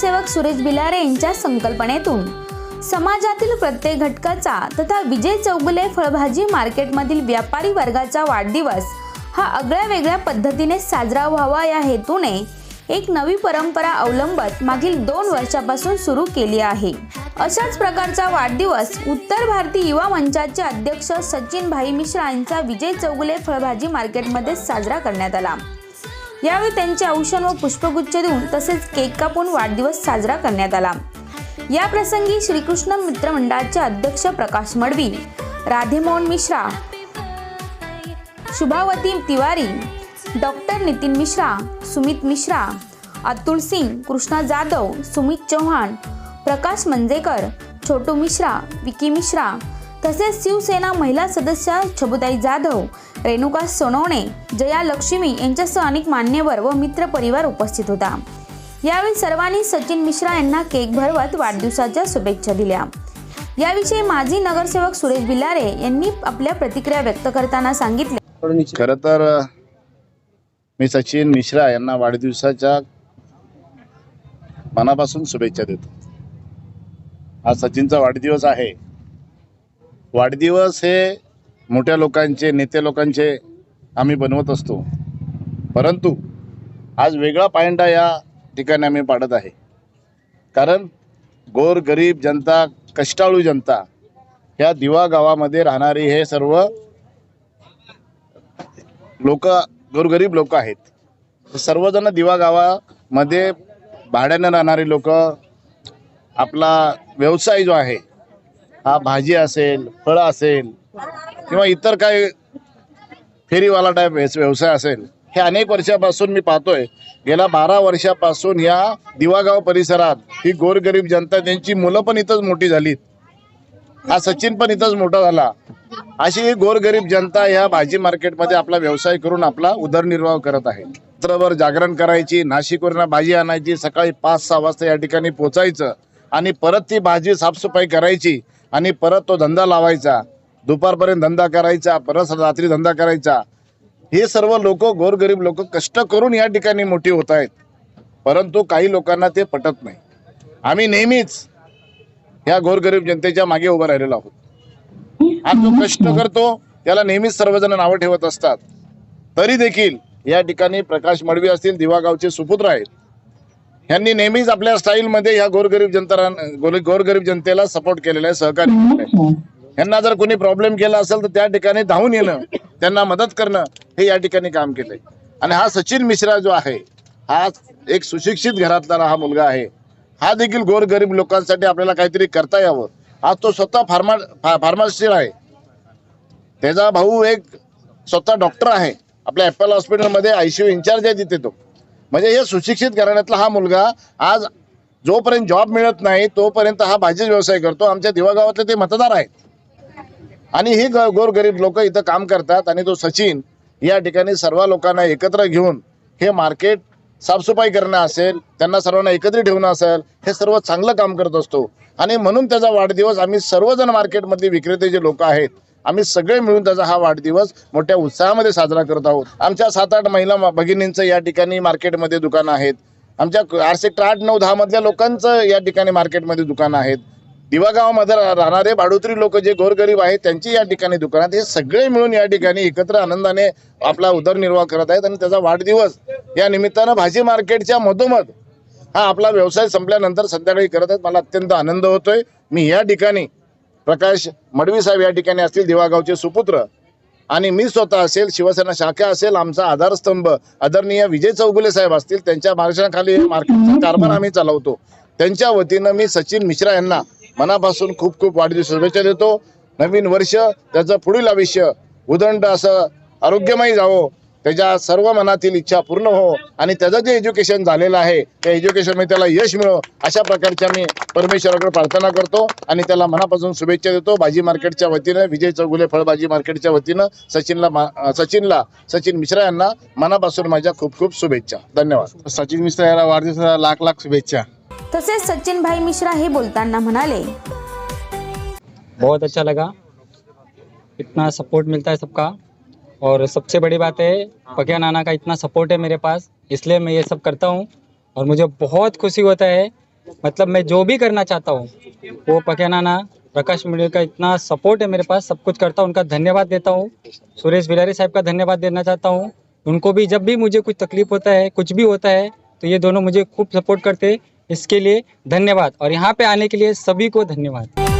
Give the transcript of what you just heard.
समाजसेवक सुरेश बिलारे यांच्या संकल्पनेतून. समाजातील प्रत्येक घटकाचा तथा विजय चौगुले फळभाजी मार्केटमधील व्यापारी वर्गाचा वाढदिवस हा आगळ्या वेगळ्या पद्धतीने साजरा व्हावा या हेतूने एक नवी परंपरा अवलंबत मागील दोन वर्षापासून सुरू केली आहे. अशाच प्रकारचा वाढदिवस उत्तर भारतीय युवा मंचाचे अध्यक्ष सचिन भाई मिश्रा यांचा विजय चौगुले फळभाजी मार्केटमध्ये साजरा करण्यात आला. यावेळी त्यांचे औषण व पुष्पगुच्छ देऊन तसेच केक कापून वाढदिवस साजरा करण्यात आला. या प्रसंगी श्रीकृष्ण मित्र मंडळाचे अध्यक्ष प्रकाश मडवी राधेमोहन मिश्रा शुभावती तिवारी डॉक्टर नितीन मिश्रा सुमित मिश्रा अतुल सिंग कृष्णा जाधव सुमित चौहान प्रकाश मंजेकर छोटू मिश्रा विकी मिश्रा तसेच शिवसेना महिला सदस्य छबुताई जाधव रेणुका सोनवणे जया लक्ष्मी यांच्यासह अनेक मान्यवर व मित्र परिवार उपस्थित होता. यावेळी सर्वांनी सचिन मिश्रा यांना केक भरवत वाढदिवसाच्या शुभेच्छा दिल्या. याविषयी माजी नगरसेवक सुरेश बिलारे यांनी आपल्या प्रतिक्रिया व्यक्त करताना सांगितले. खरं तर मी सचिन मिश्रा यांना वाढदिवसाच्या मनापासून शुभेच्छा देतो. आज सचिनचा वाढदिवस आहे. वाढदिवस हे मोठ्या लोकांचे नेते लोकांचे आम्ही बनवत असतो. परंतु आज वेगळा पायंडा या ठिकाणी आम्ही पाडत आहे. कारण गोर गरीब जनता कष्टाळू जनता ह्या दिवा गावामध्ये राहणारी हे सर्व लोक गोरगरीब लोक आहेत. सर्वजण दिवा गावामध्ये भाड्यानं राहणारी लोक आपला व्यवसाय जो आहे हा भाजी असेल फळं असेल किंवा इतर काही फेरीवाला टाईप व्यवसाय असेल हे अनेक वर्षापासून मी पाहतोय. गेल्या बारा वर्षापासून या दिवागाव परिसरात ही गोरगरीब जनता त्यांची मुलं पण इथंच मोठी झालीत. हा सचिन पण इथंच मोठा झाला. अशी ही गोरगरीब जनता या भाजी मार्केटमध्ये आपला व्यवसाय करून आपला उदरनिर्वाह करत आहे. रात्रभर जागरण करायची नाशिकवरनं भाजी आणायची सकाळी पाच सहा वाजता या ठिकाणी पोचायचं आणि परत ती भाजी साफसफाई करायची. आणि परत तो धंदा लावायचा. दुपारपर्यंत धंदा करायचा परत रात्री धंदा करायचा. हे सर्व लोक गोरगरीब लोक कष्ट करून या ठिकाणी मोठी होत आहेत. परंतु काही लोकांना ते पटत नाही. आम्ही नेहमीच या गोरगरीब जनतेच्या मागे उभं राहिलेलो आहोत. आज जो कष्ट करतो त्याला नेहमीच सर्वजण नावं ठेवत असतात. तरी देखील या ठिकाणी प्रकाश मडवी असतील दिवागावचे सुपुत्र आहेत. यांनी नेहमीच आपल्या स्टाईलमध्ये या गोरगरीब जनता गोर- गोरगरीब जनतेला सपोर्ट केलेला आहे सहकार्य केलेलं आहे. यांना जर कोणी प्रॉब्लेम केला असेल तर त्या ठिकाणी धावून येणं त्यांना मदत करणं हे या ठिकाणी काम केलंय. आणि हा सचिन मिश्रा जो आहे हा एक सुशिक्षित घरातला हा मुलगा आहे. हा देखील गोरगरीब लोकांसाठी आपल्याला काहीतरी करता यावं. आज तो स्वतः फार्मा फार्मासिस्ट आहे. त्याचा भाऊ एक स्वतः डॉक्टर आहे. आपल्या ॲपल हॉस्पिटलमध्ये आयसीयू इन्चार्ज आहे तिथे तो. म्हणजे हे सुशिक्षित घराण्यातला हा मुलगा आज जोपर्यंत जॉब मिळत नाही तोपर्यंत हा भाजी व्यवसाय करतो. आमच्या दिवागावातले ते मतदार आहेत. आणि ही ग- गोरगरीब लोक इथं काम करतात आणि तो सचिन या ठिकाणी सर्व लोकांना एकत्र घेऊन हे मार्केट साफसफाई करणं असेल त्यांना सर्वांना एकत्रित ठेवणं असेल हे सर्व चांगलं काम करत असतो. आणि म्हणून त्याचा वाढदिवस आम्ही सर्वजण मार्केटमधले विक्रेते जे लोक आहेत आम्ही सगळे मिळून त्याचा हा वाढदिवस मोठ्या उत्साहामध्ये साजरा करत आहोत. आमच्या सात आठ महिला भगिनींचं या ठिकाणी मार्केटमध्ये दुकानं आहेत. आमच्या आर सेक्टर आठ नऊ दहा मधल्या लोकांचं या ठिकाणी मार्केटमध्ये दुकानं आहेत. दिवागावामध्ये राहणारे भाडोत्री लोक जे गोरगरीब आहेत त्यांची या ठिकाणी दुकानात हे सगळे मिळून या ठिकाणी एकत्र आनंदाने आपला उदरनिर्वाह करत आहेत आणि त्याचा वाढदिवस या निमित्तानं भाजी मार्केटच्या मधोमध हा आपला व्यवसाय संपल्यानंतर संध्याकाळी करत आहेत. मला अत्यंत आनंद होतोय. मी या ठिकाणी प्रकाश मडवी साहेब या ठिकाणी असतील दिवागावचे सुपुत्र. आणि मी स्वतः असेल शिवसेना शाखा असेल आमचा आधारस्तंभ आदरणीय विजय चौगुले साहेब असतील त्यांच्या मार्गदर्शनाखाली मार्केटचा कारभार आम्ही चालवतो. त्यांच्या वतीनं मी सचिन मिश्रा यांना मनापासून खूप खूप वाढदिवस शुभेच्छा देतो. नवीन वर्ष त्याचं पुढील आयुष्य उदंड असं आरोग्यमय जावो. त्याच्या सर्व मनातील इच्छा पूर्ण हो आणि त्याचं जे एज्युकेशन झालेलं आहे त्या एज्युकेशनमध्ये त्याला यश मिळो अशा प्रकारच्या मी परमेश्वराकडे प्रार्थना करतो आणि त्याला मनापासून शुभेच्छा देतो. भाजी मार्केटच्या वतीनं विजय चौगुले फळभाजी मार्केटच्या वतीनं सचिनला सचिनला सचिन मिश्रा यांना मनापासून माझ्या खूप खूप शुभेच्छा. धन्यवाद. सचिन मिश्रा याला वाढदिवसाला लाख लाख शुभेच्छा. तसेच सचिन भाई मिश्रा हे बोलताना म्हणाले बहुत अच्छा लगा। इतना सपोर्ट मिलता है सबका। और सबसे बड़ी बात है पकिया नाना का इतना सपोर्ट है मेरे पास इसलिए मैं ये सब करता हूँ। और मुझे बहुत खुशी होता है मतलब मैं जो भी करना चाहता हूँ वो पकिया नाना प्रकाश मीडिया का इतना सपोर्ट है मेरे पास सब कुछ करता हूँ उनका धन्यवाद देता हूँ। सुरेश बिलारी साहब का धन्यवाद देना चाहता हूँ। उनको भी जब भी मुझे कुछ तकलीफ़ होता है कुछ भी होता है तो ये दोनों मुझे खूब सपोर्ट करते हैं। इसके लिए धन्यवाद। और यहाँ पे आने के लिए सभी को धन्यवाद।